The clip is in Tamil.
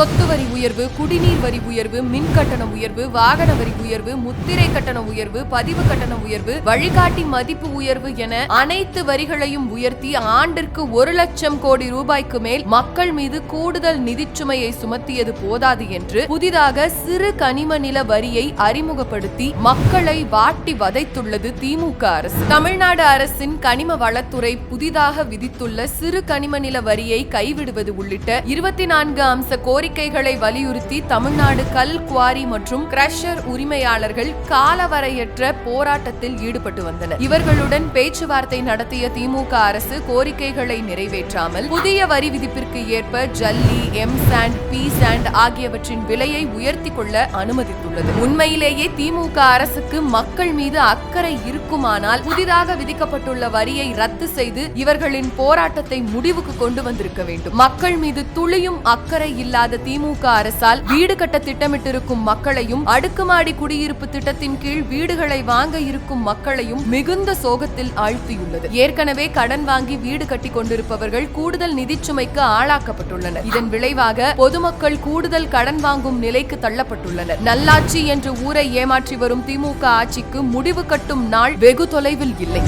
சொத்து வரி உயர்வு குடிநீர் வரி உயர்வு மின் கட்டண உயர்வு வாகன வரி உயர்வு முத்திரை கட்டண உயர்வு பதிவு கட்டண உயர்வு வழிகாட்டி மதிப்பு உயர்வு என அனைத்து வரிகளையும் உயர்த்தி ஆண்டிற்கு ஒரு லட்சம் கோடி ரூபாய்க்கு மேல் மக்கள் மீது கூடுதல் நிதிச்சுமையை சுமத்தியது போதாது என்று புதிதாக சிறு கனிம நில வரியை அறிமுகப்படுத்தி மக்களை வாட்டி வதைத்துள்ளது திமுக அரசு. தமிழ்நாடு அரசின் கனிம வளத்துறை புதிதாக விதித்துள்ள சிறு கனிம நில வரியை கைவிடுவது உள்ளிட்ட இருபத்தி நான்கு அம்ச கோரிக்கை கோரிக்கைகளை வலியுறுத்தி தமிழ்நாடு கல் குவாரி மற்றும் கிரஷர் உரிமையாளர்கள் காலவரையற்ற போராட்டத்தில் ஈடுபட்டு வந்தனர். இவர்களுடன் பேச்சுவார்த்தை நடத்திய திமுக அரசு கோரிக்கைகளை நிறைவேற்றாமல் புதிய வரி விதிப்பிற்கு ஏற்ப ஜல்லி எம் சாண்ட் பி சாண்ட் ஆகியவற்றின் விலையை உயர்த்தி கொள்ள அனுமதித்துள்ளது. உண்மையிலேயே திமுக அரசுக்கு மக்கள் மீது அக்கறை இருக்குமானால் புதிதாக விதிக்கப்பட்டுள்ள வரியை ரத்து செய்து இவர்களின் போராட்டத்தை முடிவுக்கு கொண்டு வந்திருக்க வேண்டும். மக்கள் மீது துளியும் அக்கறை இல்லாத திமுக அரசால் வீடு கட்ட திட்டமிட்டிருக்கும் மக்களையும் அடுக்குமாடி குடியிருப்பு திட்டத்தின் கீழ் வீடுகளை வாங்க இருக்கும் மக்களையும் மிகுந்த சோகத்தில் ஆழ்த்தியுள்ளது. ஏற்கனவே கடன் வாங்கி வீடு கட்டி கொண்டிருப்பவர்கள் கூடுதல் நிதிச்சுமைக்கு ஆளாக்கப்பட்டுள்ளனர். இதன் விளைவாக பொதுமக்கள் கூடுதல் கடன் வாங்கும் நிலைக்கு தள்ளப்பட்டுள்ளனர். நல்லாட்சி என்று ஊரை ஏமாற்றி வரும் திமுக ஆட்சிக்கு முடிவு கட்டும் நாள் வெகு தொலைவில் இல்லை.